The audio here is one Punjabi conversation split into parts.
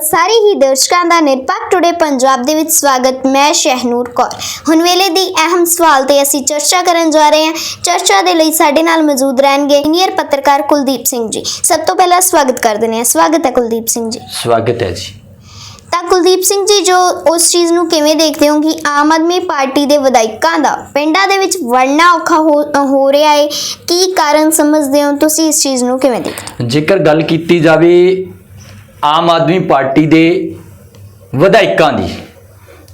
ਸਾਰੇ ਹੀ ਦਰਸ਼ਕਾਂ ਦਾ ਨਿਰਪੱਖ ਟੁਡੇ ਪੰਜਾਬ ਦੇ ਵਿੱਚ ਸਵਾਗਤ। ਮੈਂ ਸ਼ਹਿਨੂਰ ਕੌਰ। ਹੁਣ ਵੇਲੇ ਦੀ ਅਹਿਮ ਸਵਾਲ ਤੇ ਅਸੀਂ ਚਰਚਾ ਕਰਨ ਜਾ ਰਹੇ ਹਾਂ। ਚਰਚਾ ਦੇ ਲਈ ਸਾਡੇ ਨਾਲ ਮੌਜੂਦ ਰਹਿਣਗੇ ਸੀਨੀਅਰ ਪੱਤਰਕਾਰ ਕੁਲਦੀਪ ਸਿੰਘ ਜੀ। ਸਭ ਤੋਂ ਪਹਿਲਾਂ ਸਵਾਗਤ ਕਰ ਦਿੰਦੇ ਹਾਂ। ਸਵਾਗਤ ਹੈ ਕੁਲਦੀਪ ਸਿੰਘ ਜੀ। ਸਵਾਗਤ ਹੈ ਜੀ। ਤਾਂ ਕੁਲਦੀਪ ਸਿੰਘ ਜੀ ਜੋ ਉਸ ਚੀਜ਼ ਨੂੰ ਕਿਵੇਂ ਦੇਖਦੇ ਹੋ ਕਿ ਆਮ ਆਦਮੀ ਪਾਰਟੀ ਦੇ ਵਿਧਾਇਕਾਂ ਦਾ ਪਿੰਡਾਂ ਦੇ ਵਿੱਚ ਵੜਨਾ ਔਖਾ ਹੋ ਰਿਹਾ ਹੈ ਕੀ ਕਾਰਨ ਸਮਝਦੇ ਹੋ? ਤੁਸੀਂ ਇਸ ਚੀਜ਼ ਨੂੰ ਕਿਵੇਂ ਦੇਖਦੇ ਜੇਕਰ ਗੱਲ ਕੀਤੀ ਜਾਵੇ ਆਮ ਆਦਮੀ ਪਾਰਟੀ ਦੇ ਵਿਧਾਇਕਾਂ ਦੀ।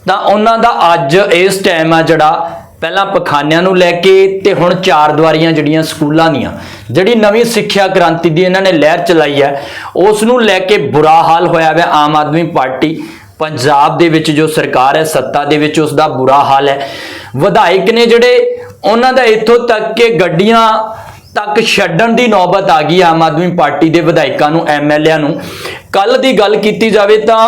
ਤਾਂ ਉਹਨਾਂ ਦਾ ਅੱਜ ਇਸ ਟਾਈਮ ਆ ਜਿਹੜਾ ਪਹਿਲਾਂ ਪਖਾਨਿਆਂ ਨੂੰ ਲੈ ਕੇ ਤੇ ਹੁਣ ਚਾਰ ਦੀਵਾਰੀਆਂ ਜਿਹੜੀਆਂ ਸਕੂਲਾਂ ਦੀਆਂ, ਜਿਹੜੀ ਨਵੀਂ ਸਿੱਖਿਆ ਕ੍ਰਾਂਤੀ ਦੀ ਇਹਨਾਂ ਨੇ ਲਹਿਰ ਚਲਾਈ ਹੈ, ਉਸ ਨੂੰ ਲੈ ਕੇ ਬੁਰਾ ਹਾਲ ਹੋਇਆ ਹੈ ਆਮ ਆਦਮੀ ਪਾਰਟੀ ਪੰਜਾਬ ਦੇ ਵਿੱਚ ਜੋ ਸਰਕਾਰ ਹੈ, ਸੱਤਾ ਦੇ ਵਿੱਚ ਉਸ ਦਾ ਬੁਰਾ ਹਾਲ ਹੈ। ਵਿਧਾਇਕ ਨੇ ਜਿਹੜੇ ਉਹਨਾਂ ਦਾ ਇੱਥੋਂ ਤੱਕ ਕਿ ਗੱਡੀਆਂ ਤੱਕ ਛੱਡਣ ਦੀ ਨੌਬਤ ਆ ਗਈ ਆਮ ਆਦਮੀ ਪਾਰਟੀ ਦੇ ਵਿਧਾਇਕਾਂ ਨੂੰ ਐਮਐਲਏਆਂ ਨੂੰ। ਕੱਲ ਦੀ ਗੱਲ ਕੀਤੀ ਜਾਵੇ ਤਾਂ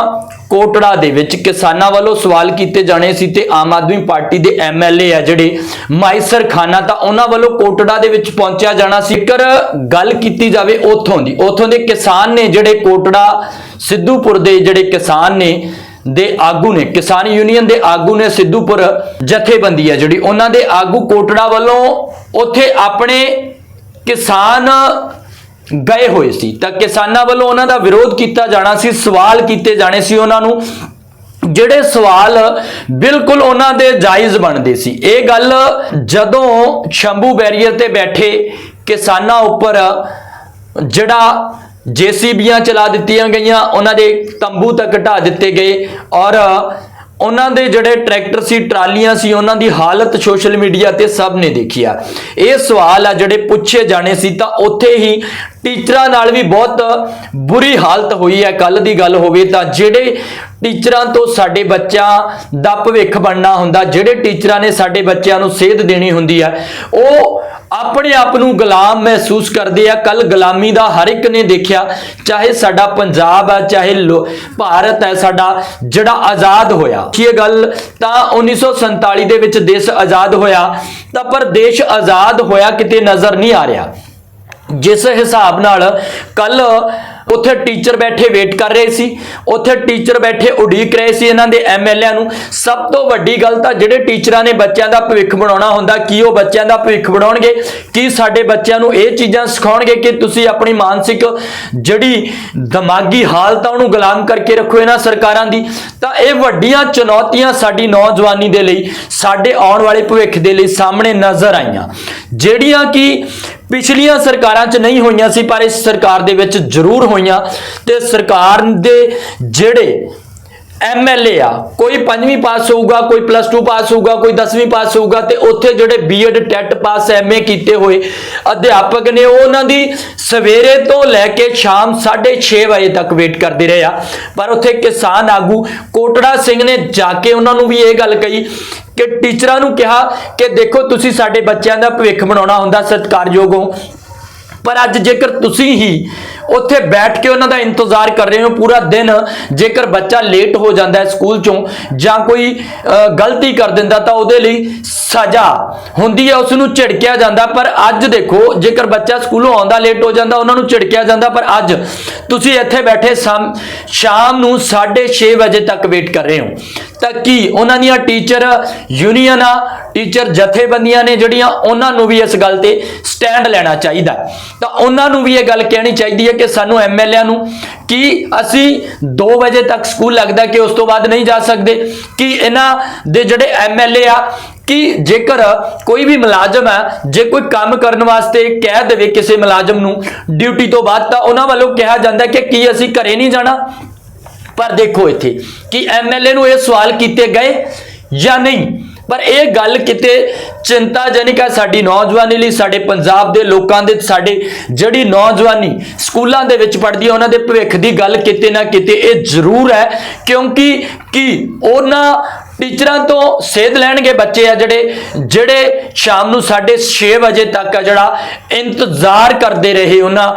ਕੋਟੜਾ ਦੇ ਵਿੱਚ ਕਿਸਾਨਾਂ ਵੱਲੋਂ ਸਵਾਲ ਕੀਤੇ ਜਾਣੇ ਸੀ ਤੇ ਆਮ ਆਦਮੀ ਪਾਰਟੀ ਦੇ ਐਮਐਲਏ ਆ ਜਿਹੜੇ ਮਾਈਸਰ ਖਾਨਾ ਤਾਂ ਉਹਨਾਂ ਵੱਲੋਂ ਕੋਟੜਾ ਦੇ ਵਿੱਚ ਪਹੁੰਚਿਆ ਜਾਣਾ ਸੀ। ਕਰ ਗੱਲ ਕੀਤੀ ਜਾਵੇ ਉਥੋਂ ਦੀ, ਉਥੋਂ ਦੇ ਕਿਸਾਨ ਨੇ ਜਿਹੜੇ ਕੋਟੜਾ ਸਿੱਧੂਪੁਰ ਦੇ ਜਿਹੜੇ ਕਿਸਾਨ ਨੇ, ਦੇ ਆਗੂ ਨੇ, ਕਿਸਾਨ ਯੂਨੀਅਨ ਦੇ ਆਗੂ ਨੇ ਸਿੱਧੂਪੁਰ ਜਥੇਬੰਦੀ ਹੈ ਜਿਹੜੀ, ਉਹਨਾਂ ਦੇ ਆਗੂ ਕੋਟੜਾ ਵੱਲੋਂ ਉੱਥੇ ਆਪਣੇ ਕਿਸਾਨ ਗਏ ਹੋਏ ਸੀ ਤਾਂ ਕਿਸਾਨਾਂ ਵੱਲੋਂ ਉਹਨਾਂ ਦਾ ਵਿਰੋਧ ਕੀਤਾ ਜਾਣਾ ਸੀ, ਸਵਾਲ ਕੀਤੇ ਜਾਣੇ ਸੀ ਉਹਨਾਂ ਨੂੰ, ਜਿਹੜੇ ਸਵਾਲ ਬਿਲਕੁਲ ਉਹਨਾਂ ਦੇ ਜਾਇਜ਼ ਬਣਦੇ ਸੀ। ਇਹ ਗੱਲ ਜਦੋਂ ਸ਼ੰਭੂ ਬੈਰੀਅਰ ਤੇ ਬੈਠੇ ਕਿਸਾਨਾਂ ਉੱਪਰ ਜਿਹੜਾ ਜੀਸੀਬੀਆਂ ਚਲਾ ਦਿੱਤੀਆਂ ਗਈਆਂ, ਉਹਨਾਂ ਦੇ ਤੰਬੂ ਤੱਕ ਢਾ ਦਿੱਤੇ ਗਏ ਔਰ ਉਹਨਾਂ ਦੇ ਜਿਹੜੇ ਟਰੈਕਟਰ ਸੀ, ਟਰਾਲੀਆਂ ਸੀ, ਉਹਨਾਂ ਦੀ ਹਾਲਤ ਸੋਸ਼ਲ ਮੀਡੀਆ ਤੇ ਸਭ ਨੇ ਦੇਖੀ ਆ। ਇਹ ਸਵਾਲ ਆ, ਜਿਹੜੇ ਪੁੱਛੇ ਜਾਣੇ ਸੀ, ਤਾਂ ਉੱਥੇ ਹੀ ਟੀਚਰਾਂ ਨਾਲ ਵੀ ਬਹੁਤ ਬੁਰੀ ਹਾਲਤ ਹੋਈ ਹੈ ਕੱਲ ਦੀ ਗੱਲ ਹੋਵੇ ਤਾਂ ਜਿਹੜੇ ਟੀਚਰਾਂ ਤੋਂ ਸਾਡੇ ਬੱਚਿਆਂ ਦਾ ਭਵਿੱਖ ਬਣਨਾ ਹੁੰਦਾ, ਜਿਹੜੇ ਟੀਚਰਾਂ ਨੇ ਸਾਡੇ ਬੱਚਿਆਂ ਨੂੰ ਸੇਧ ਦੇਣੀ ਹੁੰਦੀ ਹੈ, ਉਹ ਆਪਣੇ ਆਪ ਨੂੰ ਗੁਲਾਮ ਮਹਿਸੂਸ ਕਰਦੇ ਆ। ਕੱਲ ਗੁਲਾਮੀ ਦਾ ਹਰ ਇੱਕ ਨੇ ਦੇਖਿਆ, ਚਾਹੇ ਸਾਡਾ ਪੰਜਾਬ ਹੈ, ਚਾਹੇ ਲੋ- ਭਾਰਤ ਹੈ ਸਾਡਾ, ਜਿਹੜਾ ਆਜ਼ਾਦ ਹੋਇਆ। ਕੀ ਇਹ ਗੱਲ? ਤਾਂ 1947 ਦੇ ਵਿੱਚ ਦੇਸ਼ ਆਜ਼ਾਦ ਹੋਇਆ, ਤਾਂ ਪਰ ਦੇਸ਼ ਆਜ਼ਾਦ ਹੋਇਆ ਕਿਤੇ ਨਜ਼ਰ ਨਹੀਂ ਆ ਰਿਹਾ। ਜਿਸ ਹਿਸਾਬ ਨਾਲ ਕੱਲ ਉੱਥੇ ਟੀਚਰ ਬੈਠੇ ਵੇਟ ਕਰ ਰਹੇ ਸੀ, ਉੱਥੇ ਟੀਚਰ ਬੈਠੇ ਉਡੀਕ ਰਹੇ ਸੀ ਇਹਨਾਂ ਦੇ ਐਮਐਲਏ ਨੂੰ। ਸਭ ਤੋਂ ਵੱਡੀ ਗੱਲ ਤਾਂ ਜਿਹੜੇ ਟੀਚਰਾਂ ਨੇ ਬੱਚਿਆਂ ਦਾ ਭਵਿੱਖ ਬਣਾਉਣਾ ਹੁੰਦਾ, ਕੀ ਉਹ ਬੱਚਿਆਂ ਦਾ ਭਵਿੱਖ ਬਣਾਉਣਗੇ, ਕੀ ਸਾਡੇ ਬੱਚਿਆਂ ਨੂੰ ਇਹ ਚੀਜ਼ਾਂ ਸਿਖਾਉਣਗੇ ਕਿ ਤੁਸੀਂ ਆਪਣੀ ਮਾਨਸਿਕ ਜਿਹੜੀ ਦਿਮਾਗੀ ਹਾਲਤ ਆ ਉਹਨੂੰ ਗੁਲਾਮ ਕਰਕੇ ਰੱਖੋ ਇਹਨਾਂ ਸਰਕਾਰਾਂ ਦੀ। ਤਾਂ ਇਹ ਵੱਡੀਆਂ ਚੁਣੌਤੀਆਂ ਸਾਡੀ ਨੌਜਵਾਨੀ ਦੇ ਲਈ, ਸਾਡੇ ਆਉਣ ਵਾਲੇ ਭਵਿੱਖ ਦੇ ਲਈ ਸਾਹਮਣੇ ਨਜ਼ਰ ਆਈਆਂ। ਜਿਹੜੀਆਂ ਕਿ ਪਿਛਲੀਆਂ ਸਰਕਾਰਾਂ 'ਚ ਨਹੀਂ ਹੋਈਆਂ ਸੀ, ਪਰ ਇਸ ਸਰਕਾਰ ਦੇ ਵਿੱਚ ਜ਼ਰੂਰ ਹੋਈਆਂ ਤੇ ਸਰਕਾਰ ਦੇ ਜਿਹੜੇ ਐਮਐਲਏ ਆ। ਕੋਈ ਪੰਜਵੀਂ ਪਾਸ ਹੋਊਗਾ, ਕੋਈ ਪਲੱਸ 2 ਪਾਸ ਹੋਊਗਾ, ਕੋਈ 10ਵੀਂ ਪਾਸ ਹੋਊਗਾ ਤੇ ਉੱਥੇ ਜਿਹੜੇ ਬੀਐਡ ਟੈਟ ਪਾਸ ਐਮਏ ਕੀਤੇ ਹੋਏ ਅਧਿਆਪਕ ਨੇ, ਉਹ ਉਹਨਾਂ ਦੀ ਸਵੇਰੇ ਤੋਂ ਲੈ ਕੇ ਸ਼ਾਮ 6:30 ਵਜੇ ਤੱਕ ਵੇਟ ਕਰਦੇ ਰਹੇ ਆ। ਪਰ ਉੱਥੇ ਕਿਸਾਨ ਆਗੂ ਕੋਟੜਾ ਸਿੰਘ ਨੇ ਜਾ ਕੇ ਉਹਨਾਂ ਨੂੰ ਵੀ ਇਹ ਗੱਲ ਕਹੀ ਕਿ ਟੀਚਰਾਂ ਨੂੰ ਕਿਹਾ ਕਿ ਦੇਖੋ ਤੁਸੀਂ ਸਾਡੇ ਬੱਚਿਆਂ ਦਾ ਭਵਿੱਖ ਬਣਾਉਣਾ ਹੁੰਦਾ, ਸਤਿਕਾਰਯੋਗ ਹੋ। ਪਰ ਅੱਜ ਜੇਕਰ ਤੁਸੀਂ ਹੀ ਉੱਥੇ ਬੈਠ ਕੇ ਉਹਨਾਂ ਦਾ ਇੰਤਜ਼ਾਰ ਕਰ ਰਹੇ ਹੋ ਪੂਰਾ ਦਿਨ, ਜੇਕਰ ਬੱਚਾ ਲੇਟ ਹੋ ਜਾਂਦਾ ਹੈ ਸਕੂਲ ਚੋਂ ਜਾਂ ਕੋਈ ਗਲਤੀ ਕਰ ਦਿੰਦਾ ਤਾਂ ਉਹਦੇ ਲਈ ਸਜ਼ਾ ਹੁੰਦੀ ਹੈ, ਉਸ ਨੂੰ ਝਿੜਕਿਆ ਜਾਂਦਾ। ਪਰ ਅੱਜ ਦੇਖੋ, ਜੇਕਰ ਬੱਚਾ ਸਕੂਲੋਂ ਆਉਂਦਾ ਲੇਟ ਹੋ ਜਾਂਦਾ, ਉਹਨਾਂ ਨੂੰ ਝਿੜਕਿਆ ਜਾਂਦਾ। ਪਰ ਅੱਜ ਤੁਸੀਂ ਇੱਥੇ ਬੈਠੇ ਸ਼ਾਮ ਸ਼ਾਮ ਨੂੰ 6:30 ਵਜੇ ਤੱਕ ਵੇਟ ਕਰ ਰਹੇ ਹੋ। ਤਾਂ ਕੀ ਉਹਨਾਂ ਦੀਆਂ ਟੀਚਰ ਯੂਨੀਅਨਾਂ ਟੀਚਰ ਜਥੇਬੰਦੀਆਂ ਨੇ ਜਿਹੜੀਆਂ ਉਹਨਾਂ ਨੂੰ ਵੀ ਇਸ ਗੱਲ ਤੇ ਸਟੈਂਡ ਲੈਣਾ ਚਾਹੀਦਾ। ਤਾਂ ਉਹਨਾਂ ਨੂੰ ਵੀ ਇਹ ਗੱਲ ਕਹਿਣੀ ਚਾਹੀਦੀ ਹੈ ਕਿ ਸਾਨੂੰ ਐਮਐਲਏ ਨੂੰ ਕਿ ਅਸੀਂ 2 ਵਜੇ ਤੱਕ ਸਕੂਲ ਲੱਗਦਾ ਕਿ ਉਸ ਤੋਂ ਬਾਅਦ ਨਹੀਂ ਜਾ ਸਕਦੇ, ਕਿ ਇਹਨਾਂ ਦੇ ਜਿਹੜੇ ਐਮਐਲਏ ਆ, ਕਿ ਜੇਕਰ ਕੋਈ ਵੀ ਮੁਲਾਜ਼ਮ ਹੈ ਜੇ ਕੋਈ ਕੰਮ ਕਰਨ ਵਾਸਤੇ ਕਹਿ ਦੇਵੇ ਕਿਸੇ ਮੁਲਾਜ਼ਮ ਨੂੰ ਡਿਊਟੀ ਤੋਂ ਬਾਅਦ, ਤਾਂ ਉਹਨਾਂ ਵੱਲੋਂ ਕਿਹਾ ਜਾਂਦਾ ਕਿ ਕੀ ਅਸੀਂ ਘਰੇ ਨਹੀਂ ਜਾਣਾ? ਪਰ ਦੇਖੋ ਇੱਥੇ ਕਿ ਐਮਐਲਏ ਨੂੰ ਇਹ ਸਵਾਲ ਕੀਤੇ ਗਏ ਜਾਂ ਨਹੀਂ। ਪਰ ਇਹ ਗੱਲ ਕਿਤੇ ਚਿੰਤਾਜਨਕ ਹੈ ਸਾਡੀ ਨੌਜਵਾਨੀ ਲਈ, ਸਾਡੇ ਪੰਜਾਬ ਦੇ ਲੋਕਾਂ ਦੇ, ਸਾਡੇ ਜਿਹੜੀ ਨੌਜਵਾਨੀ ਸਕੂਲਾਂ ਦੇ ਵਿੱਚ ਪੜ੍ਹਦੀ ਹੈ ਉਹਨਾਂ ਦੇ ਭਵਿੱਖ ਦੀ ਗੱਲ ਕਿਤੇ ਨਾ ਕਿਤੇ ਇਹ ਜ਼ਰੂਰ ਹੈ। ਕਿਉਂਕਿ ਕੀ ਉਹਨਾਂ ਟੀਚਰਾਂ ਤੋਂ ਸੇਧ ਲੈਣਗੇ ਬੱਚੇ ਆ ਜਿਹੜੇ ਜਿਹੜੇ ਸ਼ਾਮ ਨੂੰ 6:30 ਵਜੇ ਤੱਕ ਆ ਜਿਹੜਾ ਇੰਤਜ਼ਾਰ ਕਰਦੇ ਰਹੇ ਉਹਨਾਂ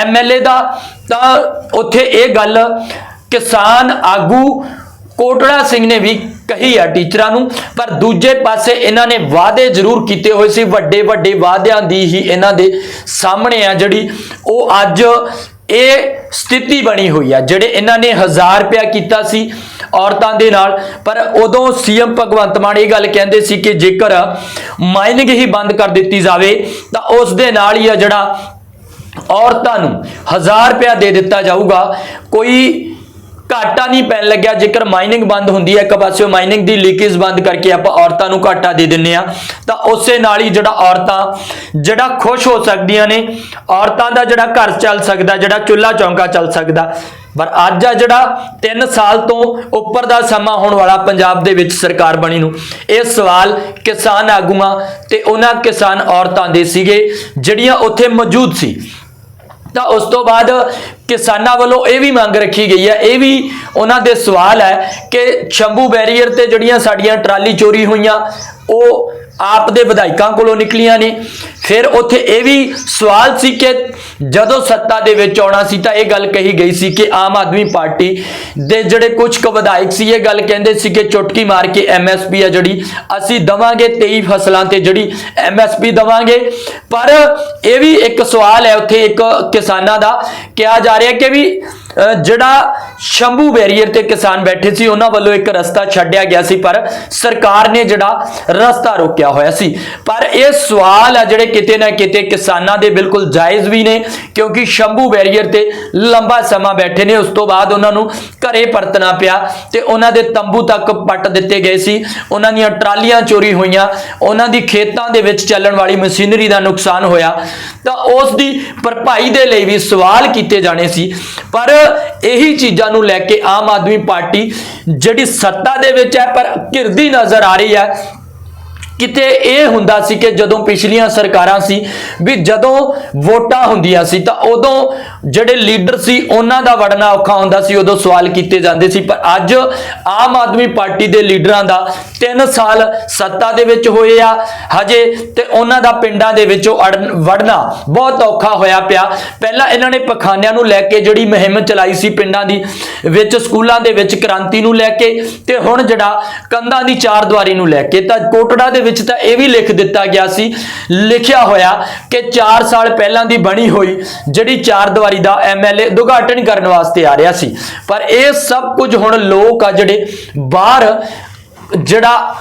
ਐਮਐਲਏ ਦਾ। ਤਾਂ ਉੱਥੇ ਇਹ ਗੱਲ ਕਿਸਾਨ ਆਗੂ ਕੋਟੜਾ ਸਿੰਘ ਨੇ ਵੀ ਕਹੀ ਆ ਟੀਚਰਾਂ ਨੂੰ, ਪਰ ਦੂਜੇ ਪਾਸੇ ਇਹਨਾਂ ਨੇ ਵਾਅਦੇ ਜ਼ਰੂਰ ਕੀਤੇ ਹੋਏ ਸੀ, ਵੱਡੇ ਵੱਡੇ ਵਾਅਦਿਆਂ ਦੀ ਹੀ ਇਹਨਾਂ ਦੇ ਸਾਹਮਣੇ ਆ ਜਿਹੜੀ ਉਹ ਅੱਜ ਇਹ ਸਥਿਤੀ ਬਣੀ ਹੋਈ ਆ, ਜਿਹੜੇ ਇਹਨਾਂ ਨੇ 1000 ਰੁਪਇਆ ਕੀਤਾ ਸੀ ਔਰਤਾਂ ਦੇ ਨਾਲ, ਪਰ ਉਦੋਂ ਸੀਐਮ ਭਗਵੰਤ ਮਾਨ ਇਹ ਗੱਲ ਕਹਿੰਦੇ ਸੀ ਕਿ ਜੇਕਰ ਮਾਈਨਿੰਗ ਹੀ ਬੰਦ ਕਰ ਦਿੱਤੀ ਜਾਵੇ, ਤਾਂ ਉਸ ਦੇ ਨਾਲ ਹੀ ਆ ਜਿਹੜਾ ਔਰਤਾਂ ਨੂੰ 1000 ਰੁਪਇਆ ਦੇ ਦਿੱਤਾ ਜਾਊਗਾ, ਕੋਈ ਘਾਟਾ ਨਹੀਂ ਪੈਣ ਲੱਗਿਆ। ਜੇਕਰ ਮਾਈਨਿੰਗ ਬੰਦ ਹੁੰਦੀ ਹੈ, ਇੱਕ ਪਾਸਿਓ ਮਾਈਨਿੰਗ ਦੀ ਲੀਕੇਜ ਬੰਦ ਕਰਕੇ ਆਪਾਂ ਔਰਤਾਂ ਨੂੰ ਘਾਟਾ ਦੇ ਦਿੰਨੇ ਆ ਤਾਂ ਉਸੇ ਨਾਲ ਹੀ ਜਿਹੜਾ ਔਰਤਾਂ, ਜਿਹੜਾ ਖੁਸ਼ ਹੋ ਸਕਦੀਆਂ ਨੇ, ਔਰਤਾਂ ਦਾ ਜਿਹੜਾ ਘਰ ਚੱਲ ਸਕਦਾ, ਜਿਹੜਾ ਚੁੱਲ੍ਹਾ ਚੌਂਕਾ ਚੱਲ ਸਕਦਾ। ਪਰ ਅੱਜ ਆ ਜਿਹੜਾ 3 ਸਾਲ ਤੋਂ ਉੱਪਰ ਦਾ ਸਮਾਂ ਹੋਣ ਵਾਲਾ ਪੰਜਾਬ ਦੇ ਵਿੱਚ ਸਰਕਾਰ ਬਣੀ ਨੂੰ, ਇਹ ਸਵਾਲ ਕਿਸਾਨ ਆਗੂਆਂ ਤੇ ਉਹਨਾਂ ਕਿਸਾਨ ਔਰਤਾਂ ਦੇ ਸੀਗੇ, ਜਿਹੜੀਆਂ ਉੱਥੇ ਮੌਜੂਦ ਸੀ। ਤਾਂ ਉਸ ਤੋਂ ਬਾਅਦ ਕਿਸਾਨਾਂ ਵੱਲੋਂ ਇਹ ਵੀ ਮੰਗ ਰੱਖੀ ਗਈ ਹੈ, ਇਹ ਵੀ ਉਹਨਾਂ ਦੇ ਸਵਾਲ ਹੈ ਕਿ ਸ਼ੰਭੂ ਬੈਰੀਅਰ ਤੇ ਜਿਹੜੀਆਂ ਸਾਡੀਆਂ ਟਰਾਲੀ ਚੋਰੀ ਹੋਈਆਂ, ਉਹ ਆਪ ਦੇ ਵਿਧਾਇਕਾਂ ਕੋਲੋਂ ਨਿਕਲੀਆਂ ਨੇ। ਫਿਰ ਉੱਥੇ ਇਹ ਵੀ ਸਵਾਲ ਸੀ ਕਿ ਜਦੋਂ ਸੱਤਾ ਦੇ ਵਿੱਚ ਆਉਣਾ ਸੀ ਤਾਂ ਇਹ ਗੱਲ ਕਹੀ ਗਈ ਸੀ ਕਿ ਆਮ ਆਦਮੀ ਪਾਰਟੀ ਦੇ ਜਿਹੜੇ ਕੁਝ ਕੁ ਵਿਧਾਇਕ ਸੀ, ਇਹ ਗੱਲ ਕਹਿੰਦੇ ਸੀ ਕਿ ਚੁਟਕੀ ਮਾਰ ਕੇ ਐਮਐਸਪੀ ਆ ਜਿਹੜੀ, ਅਸੀਂ ਦਵਾਂਗੇ 23 ਫਸਲਾਂ ਤੇ ਜਿਹੜੀ ਐਮਐਸਪੀ ਦਵਾਂਗੇ। ਪਰ ਇਹ ਵੀ ਇੱਕ ਸਵਾਲ ਹੈ ਉੱਥੇ ਇੱਕ ਕਿਸਾਨਾਂ ਦਾ। ਕਿਹਾ ਜਾ ਰਿਹਾ ਕਿ ਵੀ ਜਿਹੜਾ ਸ਼ੰਭੂ ਬੈਰੀਅਰ ਤੇ ਕਿਸਾਨ ਬੈਠੇ ਸੀ, ਉਹਨਾਂ ਵੱਲੋਂ ਇੱਕ ਰਸਤਾ ਛੱਡਿਆ ਗਿਆ ਸੀ, ਪਰ ਸਰਕਾਰ ਨੇ ਜਿਹੜਾ ਰਸਤਾ ਰੋਕਿਆ ਹੋਇਆ ਸੀ। ਪਰ ਇਹ ਸਵਾਲ ਆ ਜਿਹੜੇ ਕਿਤੇ ਨਾ ਕਿਤੇ ਕਿਸਾਨਾਂ ਦੇ ਬਿਲਕੁਲ ਜਾਇਜ਼ ਵੀ ਨੇ, ਕਿਉਂਕਿ ਸ਼ੰਭੂ ਬੈਰੀਅਰ ਤੇ ਲੰਬਾ ਸਮਾਂ ਬੈਠੇ ਨੇ, ਉਸ ਤੋਂ ਬਾਅਦ ਉਹਨਾਂ ਨੂੰ ਘਰੇ ਪਰਤਣਾ ਪਿਆ ਤੇ ਉਹਨਾਂ ਦੇ ਤੰਬੂ ਤੱਕ ਪੱਟ ਦਿੱਤੇ ਗਏ ਸੀ। ਉਹਨਾਂ ਦੀਆਂ ਟਰਾਲੀਆਂ ਚੋਰੀ ਹੋਈਆਂ, ਉਹਨਾਂ ਦੀ ਖੇਤਾਂ ਦੇ ਵਿੱਚ ਚੱਲਣ ਵਾਲੀ ਮਸ਼ੀਨਰੀ ਦਾ ਨੁਕਸਾਨ ਹੋਇਆ। ਤਾਂ ਉਸ ਦੀ ਭਰਪਾਈ ਦੇ ਲਈ ਵੀ ਸਵਾਲ ਕੀਤੇ ਜਾਣੇ ਸੀ। ਪਰ ਇਹੀ ਚੀਜ਼ਾਂ ਨੂੰ ਲੈ ਕੇ ਆਮ ਆਦਮੀ ਪਾਰਟੀ ਜਿਹੜੀ ਸੱਤਾ ਦੇ ਵਿੱਚ ਹੈ, ਪਰ ਘਿਰਦੀ ਨਜ਼ਰ ਆ ਰਹੀ ਹੈ। ਕਿਤੇ ਇਹ ਹੁੰਦਾ ਸੀ ਕਿ ਜਦੋਂ ਪਿਛਲੀਆਂ ਸਰਕਾਰਾਂ ਸੀ ਵੀ ਜਦੋਂ ਵੋਟਾਂ ਹੁੰਦੀਆਂ ਸੀ ਤਾਂ ਉਦੋਂ ਜਿਹੜੇ ਲੀਡਰ ਸੀ ਉਹਨਾਂ ਦਾ ਵੜਨਾ ਔਖਾ ਹੁੰਦਾ ਸੀ, ਉਦੋਂ ਸਵਾਲ ਕੀਤੇ ਜਾਂਦੇ ਸੀ। ਪਰ ਅੱਜ ਆਮ ਆਦਮੀ ਪਾਰਟੀ ਦੇ ਲੀਡਰਾਂ ਦਾ 3 ਸਾਲ ਸੱਤਾ ਦੇ ਵਿੱਚ ਹੋਏ ਆ, ਹਜੇ ਤੇ ਉਹਨਾਂ ਦਾ ਪਿੰਡਾਂ ਦੇ ਵਿੱਚੋਂ ਅੜਨ- ਵੜਨਾ ਬਹੁਤ ਔਖਾ ਹੋਇਆ ਪਿਆ। ਪਹਿਲਾਂ ਇਹਨਾਂ ਨੇ ਪਖਾਨਿਆਂ ਨੂੰ ਲੈ ਕੇ ਜਿਹੜੀ ਮੁਹਿੰਮ ਚਲਾਈ ਸੀ ਪਿੰਡਾਂ ਦੀ, ਵਿੱਚ ਸਕੂਲਾਂ ਦੇ ਵਿੱਚ ਕ੍ਰਾਂਤੀ ਨੂੰ ਲੈ ਕੇ ਤੇ ਹੁਣ ਜਿਹੜਾ ਕੰਧਾਂ ਦੀ ਚਾਰ ਦੀਵਾਰੀ ਨੂੰ ਲੈ ਕੇ ਤਾਂ ਕੋਟੜਾ ਦੇ ਵਿੱਚ ਤਾਂ ਇਹ ਵੀ ਲਿਖ ਦਿੱਤਾ ਗਿਆ ਸੀ, ਲਿਖਿਆ ਹੋਇਆ ਕਿ 4 ਸਾਲ ਪਹਿਲਾਂ ਦੀ ਬਣੀ ਹੋਈ ਜਿਹੜੀ ਚਾਰ ਦੀਵਾਰੀ ਦਾ ਐਮਐਲਏ ਉਦਘਾਟਨ ਕਰਨ ਵਾਸਤੇ ਆ ਰਿਹਾ ਸੀ। ਪਰ ਇਹ ਸਭ ਕੁਝ ਹੁਣ ਲੋਕ ਆ ਜਿਹੜੇ ਬਾਹਰ ਜਿਹੜਾ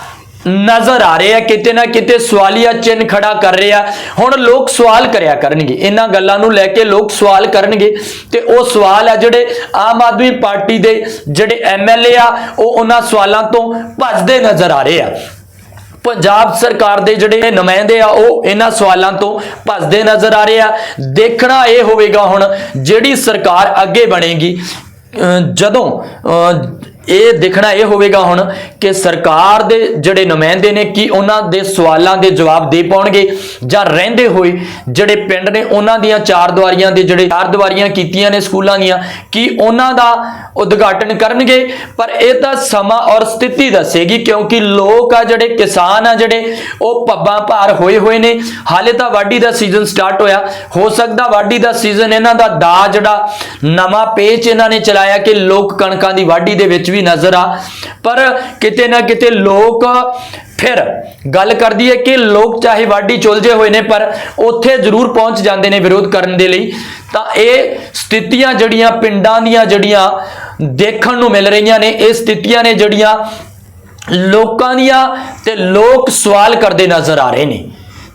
ਨਜ਼ਰ ਆ ਰਹੇ ਕਿਤੇ ਨਾ ਕਿਤੇ ਸਵਾਲੀਆ ਚਿੰਨ ਖੜਾ ਕਰ ਰਿਹਾ ਹੁਣ ਲੋਕ ਸਵਾਲ ਕਰਿਆ ਕਰਨਗੇ, ਇਹਨਾਂ ਗੱਲਾਂ ਨੂੰ ਲੈ ਕੇ ਲੋਕ ਸਵਾਲ ਕਰਨਗੇ ਤੇ ਉਹ ਸਵਾਲ ਆ ਜਿਹੜੇ ਆਮ ਆਦਮੀ ਪਾਰਟੀ ਦੇ ਜਿਹੜੇ ਐਮਐਲਏ ਆ, ਉਹ ਉਹਨਾਂ ਸਵਾਲਾਂ ਤੋਂ ਭੱਜਦੇ ਨਜ਼ਰ ਆ ਰਹੇ ਆ। ਪੰਜਾਬ ਸਰਕਾਰ ਦੇ ਜਿਹੜੇ ਨੁਮਾਇੰਦੇ ਆ, ਉਹ ਇਹਨਾਂ ਸਵਾਲਾਂ ਤੋਂ ਭੱਜਦੇ ਨਜ਼ਰ ਆ ਰਹੇ ਆ। ਦੇਖਣਾ ਇਹ ਹੋਵੇਗਾ ਹੁਣ ਜਿਹੜੀ ਸਰਕਾਰ ਅੱਗੇ ਬਣੇਗੀ ਜਦੋਂ ਇਹ ਦੇਖਣਾ ਇਹ ਹੋਵੇਗਾ ਹੁਣ ਕਿ ਸਰਕਾਰ ਦੇ ਜਿਹੜੇ ਨੁਮਾਇੰਦੇ ਨੇ ਕੀ ਉਹਨਾਂ ਦੇ ਸਵਾਲਾਂ ਦੇ ਜਵਾਬ ਦੇ ਪਾਉਣਗੇ ਜਾਂ ਰਹਿੰਦੇ ਹੋਏ ਜਿਹੜੇ ਪਿੰਡ ਨੇ ਉਹਨਾਂ ਦੀਆਂ ਚਾਰ ਦੁਆਰੀਆਂ ਦੇ ਜਿਹੜੇ ਚਾਰ ਦੁਆਰੀਆਂ ਕੀਤੀਆਂ ਨੇ ਸਕੂਲਾਂ ਦੀਆਂ, ਕੀ ਉਹਨਾਂ ਦਾ ਉਦਘਾਟਨ ਕਰਨਗੇ? ਪਰ ਇਹ ਤਾਂ ਸਮਾਂ ਔਰ ਸਥਿਤੀ ਦੱਸੇਗੀ ਕਿਉਂਕਿ ਲੋਕ ਆ ਜਿਹੜੇ ਕਿਸਾਨ ਆ ਜਿਹੜੇ, ਉਹ ਪੱਬਾਂ ਭਾਰ ਹੋਏ ਹੋਏ ਨੇ। ਹਾਲੇ ਤਾਂ ਵਾਢੀ ਦਾ ਸੀਜ਼ਨ ਸਟਾਰਟ ਹੋਇਆ। ਹੋ ਸਕਦਾ ਵਾਢੀ ਦਾ ਸੀਜ਼ਨ ਇਹਨਾਂ ਦਾ ਦਾ ਜਿਹੜਾ ਨਵਾਂ ਪੇਚ ਇਹਨਾਂ ਨੇ ਚਲਾਇਆ ਕਿ ਲੋਕ ਕਣਕਾਂ ਦੀ ਵਾਢੀ ਦੇ ਵਿੱਚ ਵੀ ਨਜ਼ਰ ਆ। ਪਰ ਕਿਤੇ ਨਾ ਕਿਤੇ ਲੋਕ ਫਿਰ ਗੱਲ ਕਰਦੀ ਹੈ ਕਿ ਲੋਕ ਚਾਹੇ ਵਾਢੀ ਚੁਲਝੇ ਹੋਏ ਨੇ, ਪਰ ਉੱਥੇ ਜ਼ਰੂਰ ਪਹੁੰਚ ਜਾਂਦੇ ਨੇ ਵਿਰੋਧ ਕਰਨ ਦੇ ਲਈ। ਤਾਂ ਇਹ ਸਥਿਤੀਆਂ ਜਿਹੜੀਆਂ ਪਿੰਡਾਂ ਦੀਆਂ ਜਿਹੜੀਆਂ ਦੇਖਣ ਨੂੰ ਮਿਲ ਰਹੀਆਂ ਨੇ, ਇਹ ਸਥਿਤੀਆਂ ਨੇ ਜਿਹੜੀਆਂ ਲੋਕਾਂ ਦੀਆਂ ਤੇ ਲੋਕ ਸਵਾਲ ਕਰਦੇ ਨਜ਼ਰ ਆ ਰਹੇ ਨੇ।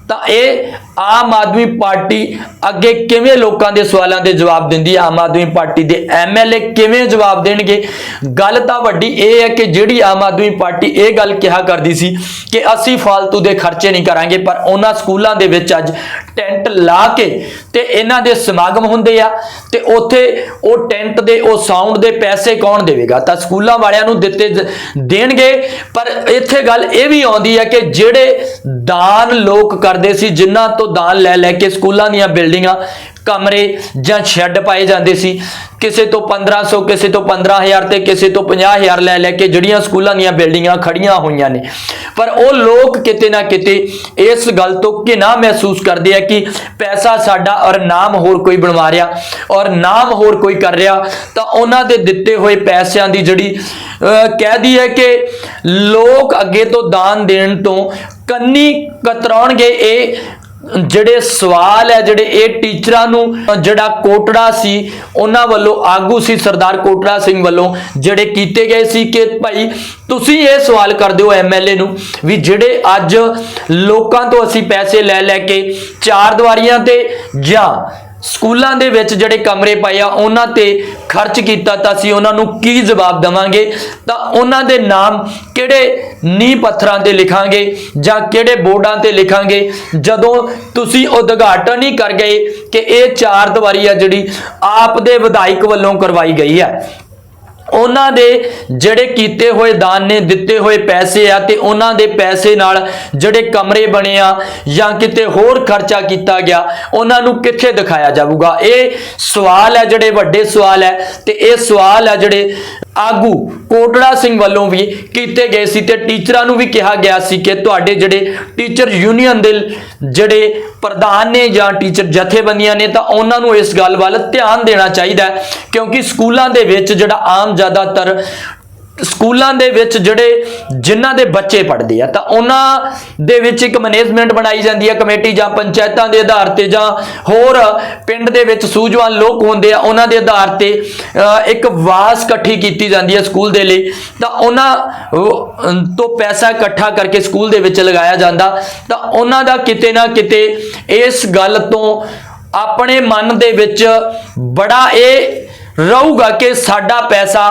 ਤਾਂ ਇਹ ਆਮ ਆਦਮੀ ਪਾਰਟੀ ਅੱਗੇ ਕਿਵੇਂ ਲੋਕਾਂ ਦੇ ਸਵਾਲਾਂ ਦੇ ਜਵਾਬ ਦਿੰਦੀ ਹੈ? ਆਮ ਆਦਮੀ ਪਾਰਟੀ ਦੇ ਐਮਐਲਏ ਕਿਵੇਂ ਜਵਾਬ ਦੇਣਗੇ? ਗੱਲ ਤਾਂ ਵੱਡੀ ਇਹ ਹੈ ਕਿ ਜਿਹੜੀ ਆਮ ਆਦਮੀ ਪਾਰਟੀ ਇਹ ਗੱਲ ਕਿਹਾ ਕਰਦੀ ਸੀ ਕਿ ਅਸੀਂ ਫालतू ਦੇ ਖਰਚੇ ਨਹੀਂ ਕਰਾਂਗੇ, ਪਰ ਉਹਨਾਂ ਸਕੂਲਾਂ ਦੇ ਵਿੱਚ ਅੱਜ ਟੈਂਟ ਲਾ ਕੇ ਤੇ ਇਹਨਾਂ ਦੇ ਸਮਾਗਮ ਹੁੰਦੇ ਆ ਤੇ ਉੱਥੇ ਉਹ ਟੈਂਟ ਦੇ, ਉਹ ਸਾਊਂਡ ਦੇ ਪੈਸੇ ਕੌਣ ਦੇਵੇਗਾ? ਤਾਂ ਸਕੂਲਾਂ ਵਾਲਿਆਂ ਨੂੰ ਦਿੱਤੇ ਦੇਣਗੇ। ਪਰ ਇੱਥੇ ਗੱਲ ਇਹ ਵੀ ਆਉਂਦੀ ਹੈ ਕਿ ਜਿਹੜੇ ਦਾਨ ਲੋਕ ਕਰਦੇ ਸੀ, ਜਿਨ੍ਹਾਂ ਤੋਂ ਦਾਨ ਲੈ ਲੈ ਕੇ ਸਕੂਲਾਂ ਦੀਆਂ ਬਿਲਡਿੰਗਾਂ ਕਮਰੇ ਜਾਂ ਸ਼ੈੱਡ ਪਾਏ ਜਾਂਦੇ ਸੀ। ਕਿਸੇ ਤੋਂ 1500 ਕਿਸੇ ਤੋਂ 15000 ਤੇ ਕਿਸੇ ਤੋਂ 50000 ਲੈ ਲੈ ਕੇ ਜਿਹੜੀਆਂ ਸਕੂਲਾਂ ਦੀਆਂ ਬਿਲਡਿੰਗਾਂ ਖੜੀਆਂ ਹੋਈਆਂ ਨੇ। ਪਰ ਉਹ ਲੋਕ ਕਿਤੇ ਨਾ ਕਿਤੇ ਇਸ ਗੱਲ ਤੋਂ ਘਿਨਾ ਮਹਿਸੂਸ ਕਰਦੇ ਆ ਕਿ ਪੈਸਾ ਸਾਡਾ ਔਰ ਨਾਮ ਹੋਰ ਕੋਈ ਬਣਵਾ ਰਿਹਾ ਔਰ ਨਾਮ ਹੋਰ ਕੋਈ ਕਰ ਰਿਹਾ ਤਾਂ ਉਹਨਾਂ ਦੇ ਦਿੱਤੇ ਹੋਏ ਪੈਸਿਆਂ ਦੀ ਜਿਹੜੀ ਅਹ, ਕਹਿ ਦੀ ਹੈ ਕਿ ਲੋਕ ਅੱਗੇ ਤੋਂ ਦਾਨ ਦੇਣ ਤੋਂ ਕੰਨੀ ਕਤਰਾਉਣਗੇ ਇਹ ਜਿਹੜੇ ਸਵਾਲ ਹੈ, ਜਿਹੜੇ ਇਹ ਟੀਚਰਾਂ ਨੂੰ, ਜਿਹੜਾ ਕੋਟੜਾ ਸੀ, ਉਹਨਾਂ ਵੱਲੋਂ ਆਗੂ ਸੀ ਸਰਦਾਰ ਕੋਟੜਾ ਸਿੰਘ ਵੱਲੋਂ, ਜਿਹੜੇ ਕੀਤੇ ਗਏ ਸੀ ਕਿ ਭਾਈ ਤੁਸੀਂ ਇਹ ਸਵਾਲ ਕਰਦੇ ਹੋ ਐਮਐਲਏ ਨੂੰ ਵੀ ਜਿਹੜੇ ਅੱਜ ਲੋਕਾਂ ਤੋਂ ਅਸੀਂ ਪੈਸੇ ਲੈ ਲੈ ਕੇ ਚਾਰ ਦੀਵਾਰੀਆਂ ਤੇ ਜਾਂ ਸਕੂਲਾਂ ਦੇ ਵਿੱਚ ਜਿਹੜੇ ਕਮਰੇ ਪਏ ਆ, ਉਹਨਾਂ ਤੇ ਖਰਚ ਕੀਤਾ ਤਾਂ ਅਸੀਂ ਉਹਨਾਂ ਨੂੰ ਕੀ ਜਵਾਬ ਦੇਵਾਂਗੇ? ਤਾਂ ਉਹਨਾਂ ਦੇ ਨਾਮ ਕਿਹੜੇ ਨੀਂਹ ਪੱਥਰਾਂ ਤੇ ਲਿਖਾਂਗੇ ਜਾਂ ਕਿਹੜੇ ਬੋਰਡਾਂ ਤੇ ਲਿਖਾਂਗੇ? ਜਦੋਂ ਤੁਸੀਂ ਉਦਘਾਟਨ ਹੀ ਕਰ ਗਏ ਕਿ ਇਹ ਚਾਰ ਦੀਵਾਰੀ ਆ ਜਿਹੜੀ ਆਪ ਦੇ ਵਿਧਾਇਕ ਵੱਲੋਂ ਕਰਵਾਈ ਗਈ ਹੈ। ਉਹਨਾਂ ਦੇ ਜਿਹੜੇ ਕੀਤੇ ਹੋਏ ਦਾਨ ਨੇ, ਦਿੱਤੇ ਹੋਏ ਪੈਸੇ ਆ ਤੇ ਉਹਨਾਂ ਦੇ ਪੈਸੇ ਨਾਲ ਜਿਹੜੇ ਕਮਰੇ ਬਣੇ ਆ ਜਾਂ ਕਿਤੇ ਹੋਰ ਖਰਚਾ ਕੀਤਾ ਗਿਆ, ਉਹਨਾਂ ਨੂੰ ਕਿੱਥੇ ਦਿਖਾਇਆ ਜਾਊਗਾ? ਇਹ ਸਵਾਲ ਹੈ, ਜਿਹੜੇ ਵੱਡੇ ਸਵਾਲ ਹੈ ਤੇ ਇਹ ਸਵਾਲ ਹੈ ਜਿਹੜੇ ਆਗੂ ਕੋਟੜਾ ਸਿੰਘ ਵੱਲੋਂ ਵੀ ਕੀਤੇ ਗਏ ਸੀ ਤੇ ਟੀਚਰਾਂ ਨੂੰ ਵੀ ਕਿਹਾ ਗਿਆ ਸੀ ਕਿ ਤੁਹਾਡੇ ਜਿਹੜੇ ਟੀਚਰ ਯੂਨੀਅਨ ਦੇ ਜਿਹੜੇ ਪ੍ਰਧਾਨ ਨੇ ਜਾਂ ਟੀਚਰ ਜਥੇਬੰਦੀਆਂ ਨੇ ਤਾਂ ਉਹਨਾਂ ਨੂੰ ਇਸ ਗੱਲ ਵੱਲ ਧਿਆਨ ਦੇਣਾ ਚਾਹੀਦਾ ਕਿਉਂਕਿ ਸਕੂਲਾਂ ਦੇ ਵਿੱਚ ਜਿਹੜਾ ਆਮ ਜ਼ਿਆਦਾਤਰ ਸਕੂਲਾਂ ਦੇ ਵਿੱਚ ਜਿਹੜੇ ਜਿਨ੍ਹਾਂ ਦੇ ਬੱਚੇ ਪੜ੍ਹਦੇ ਆ, ਤਾਂ ਉਹਨਾਂ ਦੇ ਵਿੱਚ ਇੱਕ ਮੈਨੇਜਮੈਂਟ ਬਣਾਈ ਜਾਂਦੀ ਹੈ ਕਮੇਟੀ ਜਾਂ ਪੰਚਾਇਤਾਂ ਦੇ ਆਧਾਰ ਤੇ ਜਾਂ ਹੋਰ ਪਿੰਡ ਦੇ ਵਿੱਚ ਸੂਝਵਾਨ ਲੋਕ ਹੁੰਦੇ ਆ, ਉਹਨਾਂ ਦੇ ਆਧਾਰ ਤੇ ਇੱਕ ਵਾਸ ਇਕੱਠੀ ਕੀਤੀ ਜਾਂਦੀ ਹੈ ਸਕੂਲ ਦੇ ਲਈ। ਤਾਂ ਉਹਨਾਂ ਤੋਂ ਪੈਸਾ ਇਕੱਠਾ ਕਰਕੇ ਸਕੂਲ ਦੇ ਵਿੱਚ ਲਗਾਇਆ ਜਾਂਦਾ। ਤਾਂ ਉਹਨਾਂ ਦਾ ਕਿਤੇ ਨਾ ਕਿਤੇ ਇਸ ਗੱਲ ਤੋਂ ਆਪਣੇ ਮਨ ਦੇ ਵਿੱਚ ਬੜਾ ਇਹ ਰਹੂਗਾ ਕਿ ਸਾਡਾ ਪੈਸਾ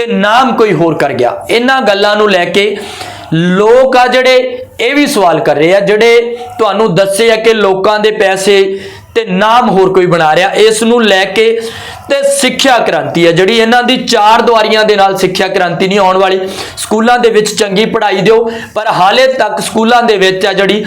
ਤੇ ਨਾਮ ਕੋਈ ਹੋਰ ਕਰ ਗਿਆ। ਇਹਨਾਂ ਗੱਲਾਂ ਨੂੰ ਲੈ ਕੇ ਲੋਕ ਆ ਜਿਹੜੇ, ਇਹ ਵੀ ਸਵਾਲ ਕਰ ਰਹੇ ਆ, ਜਿਹੜੇ ਤੁਹਾਨੂੰ ਦੱਸੇ ਆ ਕਿ ਲੋਕਾਂ ਦੇ ਪੈਸੇ ਤੇ ਨਾਮ ਹੋਰ ਕੋਈ ਬਣਾ ਰਿਹਾ, ਇਸ ਨੂੰ ਲੈ ਕੇ ਤੇ ਸਿੱਖਿਆ ਕ੍ਰਾਂਤੀ ਹੈ ਜਿਹੜੀ ਇਹਨਾਂ ਦੀ ਚਾਰ ਦੁਆਰੀਆਂ ਦੇ ਨਾਲ ਸਿੱਖਿਆ ਕ੍ਰਾਂਤੀ ਨਹੀਂ ਆਉਣ ਵਾਲੀ। ਸਕੂਲਾਂ ਦੇ ਵਿੱਚ ਚੰਗੀ ਪੜ੍ਹਾਈ ਦਿਓ, ਪਰ ਹਾਲੇ ਤੱਕ ਸਕੂਲਾਂ ਦੇ ਵਿੱਚ ਆ ਜਿਹੜੀ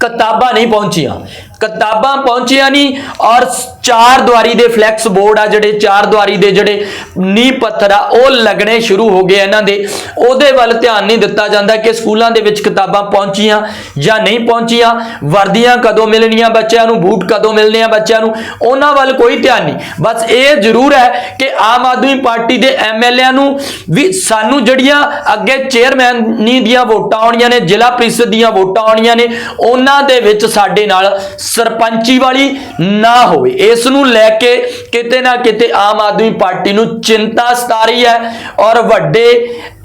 ਕਿਤਾਬਾਂ ਨਹੀਂ ਪਹੁੰਚੀਆਂ। ਕਿਤਾਬਾਂ ਪਹੁੰਚੀਆਂ ਨਹੀਂ ਔਰ ਚਾਰ ਦੁਆਰੀ ਦੇ ਫਲੈਕਸ ਬੋਰਡ ਆ ਜਿਹੜੇ, ਚਾਰ ਦੁਆਰੀ ਦੇ ਜਿਹੜੇ ਨੀਂਹ ਪੱਥਰ ਆ, ਉਹ ਲੱਗਣੇ ਸ਼ੁਰੂ ਹੋ ਗਏ ਇਹਨਾਂ ਦੇ। ਉਹਦੇ ਵੱਲ ਧਿਆਨ ਨਹੀਂ ਦਿੱਤਾ ਜਾਂਦਾ ਕਿ ਸਕੂਲਾਂ ਦੇ ਵਿੱਚ ਕਿਤਾਬਾਂ ਪਹੁੰਚੀਆਂ ਜਾਂ ਨਹੀਂ ਪਹੁੰਚੀਆਂ। ਵਰਦੀਆਂ ਕਦੋਂ ਮਿਲਣੀਆਂ ਬੱਚਿਆਂ ਨੂੰ, ਬੂਟ ਕਦੋਂ ਮਿਲਣੇ ਆ ਬੱਚਿਆਂ ਨੂੰ, ਉਹਨਾਂ ਵੱਲ ਕੋਈ ਧਿਆਨ ਨਹੀਂ। ਬਸ ਇਹ ਜ਼ਰੂਰ ਹੈ ਕਿ ਆਮ ਆਦਮੀ ਪਾਰਟੀ ਦੇ ਐਮਐਲਏਆਂ ਨੂੰ ਵੀ ਸਾਨੂੰ ਜਿਹੜੀਆਂ ਅੱਗੇ ਚੇਅਰਮੈਨੀ ਦੀਆਂ ਵੋਟਾਂ ਆਉਣੀਆਂ ਨੇ, ਜ਼ਿਲ੍ਹਾ ਪ੍ਰੀਸ਼ਦ ਦੀਆਂ ਵੋਟਾਂ ਆਉਣੀਆਂ ਨੇ, ਉਹਨਾਂ ਦੇ ਵਿੱਚ ਸਾਡੇ ਨਾਲ ਸਰਪੰਚੀ ਵਾਲੀ ਨਾ ਹੋਵੇ। ਇਸ ਨੂੰ ਲੈ ਕੇ ਕਿਤੇ ਨਾ ਕਿਤੇ ਆਮ ਆਦਮੀ ਪਾਰਟੀ ਨੂੰ ਚਿੰਤਾ ਸਤਾ ਰਹੀ ਹੈ ਔਰ ਵੱਡੇ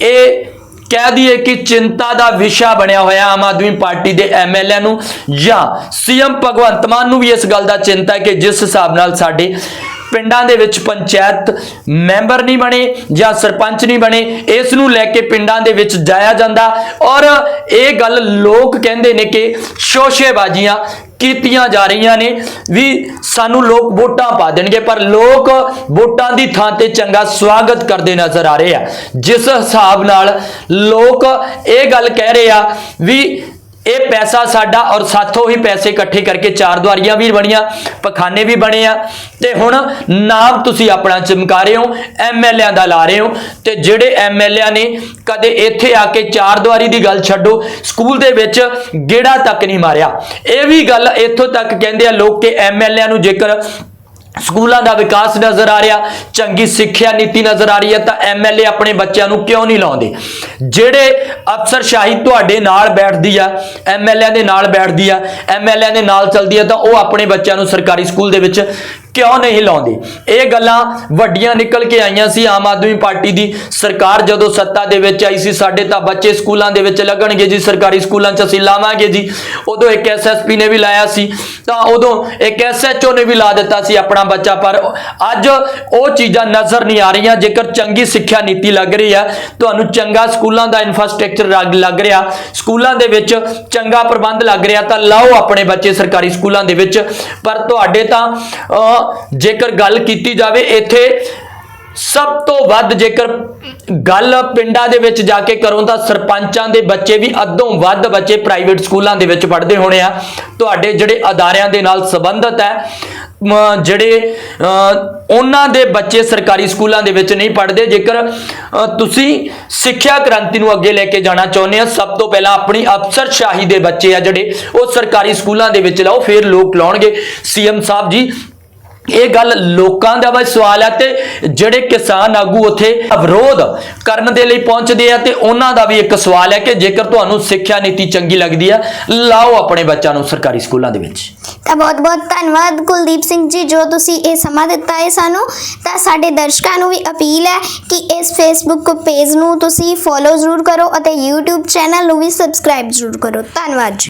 ਇਹ ਕਹਿ ਦਈਏ ਕਿ ਚਿੰਤਾ ਦਾ ਵਿਸ਼ਾ ਬਣਿਆ ਹੋਇਆ ਆਮ ਆਦਮੀ ਪਾਰਟੀ ਦੇ ਐਮਐਲਏ ਨੂੰ। ਜਾਂ ਸੀਐਮ ਭਗਵੰਤ ਮਾਨ ਨੂੰ ਵੀ ਇਸ ਗੱਲ ਦਾ ਚਿੰਤਾ ਹੈ ਕਿ ਜਿਸ ਹਿਸਾਬ ਨਾਲ ਸਾਡੇ ਪਿੰਡਾਂ ਦੇ ਵਿੱਚ ਪੰਚਾਇਤ ਮੈਂਬਰ ਨਹੀਂ ਬਣੇ ਜਾਂ ਸਰਪੰਚ ਨਹੀਂ ਬਣੇ, ਇਸ ਨੂੰ ਲੈ ਕੇ ਪਿੰਡਾਂ ਦੇ ਵਿੱਚ ਜਾਇਆ ਜਾਂਦਾ। ਔਰ ਇਹ ਗੱਲ ਲੋਕ ਕਹਿੰਦੇ ਨੇ ਕਿ ਸ਼ੋਸ਼ੇਬਾਜ਼ੀਆਂ ਕੀਤੀਆਂ ਜਾ ਰਹੀਆਂ ਨੇ ਵੀ ਸਾਨੂੰ ਲੋਕ ਵੋਟਾਂ ਪਾ ਦੇਣਗੇ, ਪਰ ਲੋਕ ਵੋਟਾਂ ਦੀ ਥਾਂ ਤੇ ਚੰਗਾ ਸਵਾਗਤ ਕਰਦੇ ਨਜ਼ਰ ਆ ਰਹੇ ਆ। ਜਿਸ ਹਿਸਾਬ ਨਾਲ ਲੋਕ ਇਹ ਗੱਲ ਕਹਿ ਰਹੇ ਆ ਵੀ ਇਹ ਪੈਸਾ ਸਾਡਾ ਔਰ ਸਾਥੋਂ ਹੀ ਪੈਸੇ ਇਕੱਠੇ ਕਰਕੇ ਚਾਰ ਦੁਆਰੀਆਂ ਵੀ ਬਣੀਆਂ, ਪਖਾਨੇ ਵੀ ਬਣੇ ਆ। ਤੇ ਹੁਣ ਨਾਮ ਤੁਸੀਂ ਆਪਣਾ ਚਮਕਾ ਰਹੇ ਹੋ ਐਮਐਲਏਆਂ ਦਾ ਲਾ ਰਹੇ ਹੋ। ਤੇ ਜਿਹੜੇ ਐਮਐਲਏਆਂ ਨੇ ਕਦੇ ਇੱਥੇ ਆ ਕੇ ਚਾਰ ਦੁਆਰੀ ਦੀ ਗੱਲ ਛੱਡੋ, ਸਕੂਲ ਦੇ ਵਿੱਚ ਗੇੜਾ ਤੱਕ ਨਹੀਂ ਮਾਰਿਆ। ਇਹ ਵੀ ਗੱਲ ਇੱਥੋਂ ਤੱਕ ਕਹਿੰਦੇ ਆ, ਲੋਕ ਕਿ ਐਮਐਲਏਆਂ ਨੂੰ ਜੇਕਰ ਸਕੂਲਾਂ ਦਾ ਵਿਕਾਸ ਨਜ਼ਰ ਆ ਰਿਹਾ, ਚੰਗੀ ਸਿੱਖਿਆ ਨੀਤੀ ਨਜ਼ਰ ਆ ਰਹੀ ਹੈ, ਤਾਂ ਐਮਐਲਏ ਆਪਣੇ ਬੱਚਿਆਂ ਨੂੰ ਕਿਉਂ ਨਹੀਂ ਲਾਉਂਦੇ? ਜਿਹੜੇ ਅਫਸਰਸ਼ਾਹੀ ਤੁਹਾਡੇ ਨਾਲ ਬੈਠਦੀ ਆ ਐਮਐਲਏ ਦੇ ਨਾਲ ਬੈਠਦੀ ਆ ਐਮਐਲਏ ਦੇ ਨਾਲ ਚੱਲਦੀ ਆ, ਤਾਂ ਉਹ ਆਪਣੇ ਬੱਚਿਆਂ ਨੂੰ ਸਰਕਾਰੀ ਸਕੂਲ ਦੇ ਵਿੱਚ ਕਿਉਂ ਨਹੀਂ ਲਾਉਂਦੀ? ਇਹ ਗੱਲਾਂ ਵੱਡੀਆਂ ਨਿਕਲ ਕੇ ਆਈਆਂ ਸੀ ਆਮ ਆਦਮੀ ਪਾਰਟੀ ਦੀ। ਸਰਕਾਰ ਜਦੋਂ ਸੱਤਾ ਦੇ ਵਿੱਚ ਆਈ ਸੀ, ਸਾਡੇ ਤਾਂ ਬੱਚੇ ਸਕੂਲਾਂ ਦੇ ਵਿੱਚ ਲੱਗਣਗੇ ਜੀ। ਸਰਕਾਰੀ ਸਕੂਲਾਂ 'ਚ ਅਸੀਂ ਲਾਵਾਂਗੇ ਜੀ। ਉਦੋਂ ਇੱਕ ਐਸਐਸਪੀ ਨੇ ਵੀ ਲਾਇਆ ਸੀ। ਤਾਂ ਉਦੋਂ ਇੱਕ ਐਸਐਚਓ ਨੇ ਵੀ ਲਾ ਦਿੱਤਾ ਸੀ ਆਪਣਾ ਬੱਚਾ। ਪਰ ਅੱਜ ਉਹ ਚੀਜ਼ਾਂ ਨਜ਼ਰ ਨਹੀਂ ਆ ਰਹੀਆਂ। ਜੇਕਰ ਚੰਗੀ ਸਿੱਖਿਆ ਨੀਤੀ ਲੱਗ ਰਹੀ ਹੈ, ਤੁਹਾਨੂੰ ਚੰਗਾ ਸਕੂਲਾਂ ਦਾ ਇਨਫਰਾਸਟ੍ਰਕਚਰ ਲੱਗ ਰਿਹਾ। ਸਕੂਲਾਂ ਦੇ ਵਿੱਚ ਚੰਗਾ ਪ੍ਰਬੰਧ ਲੱਗ ਰਿਹਾ, ਤਾਂ ਲਾਓ ਆਪਣੇ ਬੱਚੇ ਸਰਕਾਰੀ ਸਕੂਲਾਂ ਦੇ ਵਿੱਚ। ਪਰ ਤੁਹਾਡੇ ਤਾਂ ਜੇਕਰ ਗੱਲ ਕੀਤੀ ਜਾਵੇ ਇੱਥੇ ਸਭ ਤੋਂ ਵੱਧ ਜੇਕਰ ਗੱਲ ਪਿੰਡਾਂ ਦੇ ਵਿੱਚ ਜਾ ਕੇ ਕਰੋ ਤਾਂ ਸਰਪੰਚਾਂ ਦੇ ਬੱਚੇ ਵੀ ਅੱਧੋਂ ਵੱਧ ਬੱਚੇ ਪ੍ਰਾਈਵੇਟ ਸਕੂਲਾਂ ਦੇ ਵਿੱਚ ਪੜ੍ਹਦੇ ਹੋਣੇ ਆ। ਤੁਹਾਡੇ ਜਿਹੜੇ ਅਦਾਰਿਆਂ ਦੇ ਨਾਲ ਸੰਬੰਧਤ ਹੈ ਜਿਹੜੇ ਅ, ਉਹਨਾਂ ਦੇ ਬੱਚੇ ਸਰਕਾਰੀ ਸਕੂਲਾਂ ਦੇ ਵਿੱਚ ਨਹੀਂ ਪੜ੍ਹਦੇ ਜੇਕਰ ਤੁਸੀਂ ਸਿੱਖਿਆ ਕ੍ਰਾਂਤੀ ਨੂੰ ਅੱਗੇ ਲੈ ਕੇ ਜਾਣਾ ਚਾਹੁੰਦੇ ਆ ਸਭ ਤੋਂ ਪਹਿਲਾਂ ਆਪਣੀ ਅਫਸਰਸ਼ਾਹੀ ਦੇ ਬੱਚੇ ਆ ਜਿਹੜੇ ਉਹ ਸਰਕਾਰੀ ਸਕੂਲਾਂ ਦੇ ਵਿੱਚ ਲਾਓ ਫਿਰ ਲੋਕ ਲਾਉਣਗੇ। ਸੀਐਮ ਸਾਹਿਬ ਜੀ ਇਹ ਗੱਲ ਲੋਕਾਂ ਦਾ ਵੀ ਸਵਾਲ ਹੈ ਤੇ ਜਿਹੜੇ ਕਿਸਾਨ ਆਗੂ ਉੱਥੇ ਵਿਰੋਧ ਕਰਨ ਦੇ ਲਈ ਪਹੁੰਚਦੇ ਆ ਤੇ ਉਹਨਾਂ ਦਾ ਵੀ ਇੱਕ ਸਵਾਲ ਹੈ ਕਿ ਜੇਕਰ ਤੁਹਾਨੂੰ ਸਿੱਖਿਆ ਨੀਤੀ ਚੰਗੀ ਲੱਗਦੀ ਹੈ ਲਾਓ ਆਪਣੇ ਬੱਚਿਆਂ ਨੂੰ ਸਰਕਾਰੀ ਸਕੂਲਾਂ ਦੇ ਵਿੱਚ। ਤਾਂ ਬਹੁਤ ਬਹੁਤ ਧੰਨਵਾਦ ਕੁਲਦੀਪ ਸਿੰਘ ਜੀ, ਜੋ ਤੁਸੀਂ ਇਹ ਸਮਾਂ ਦਿੱਤਾ ਹੈ ਸਾਨੂੰ। ਤਾਂ ਸਾਡੇ ਦਰਸ਼ਕਾਂ ਨੂੰ ਵੀ ਅਪੀਲ ਹੈ ਕਿ ਇਸ ਫੇਸਬੁੱਕ ਪੇਜ ਨੂੰ ਤੁਸੀਂ ਫੋਲੋ ਜ਼ਰੂਰ ਕਰੋ ਅਤੇ YouTube ਚੈਨਲ ਨੂੰ ਵੀ ਸਬਸਕ੍ਰਾਈਬ ਜ਼ਰੂਰ ਕਰੋ। ਧੰਨਵਾਦ ਜੀ।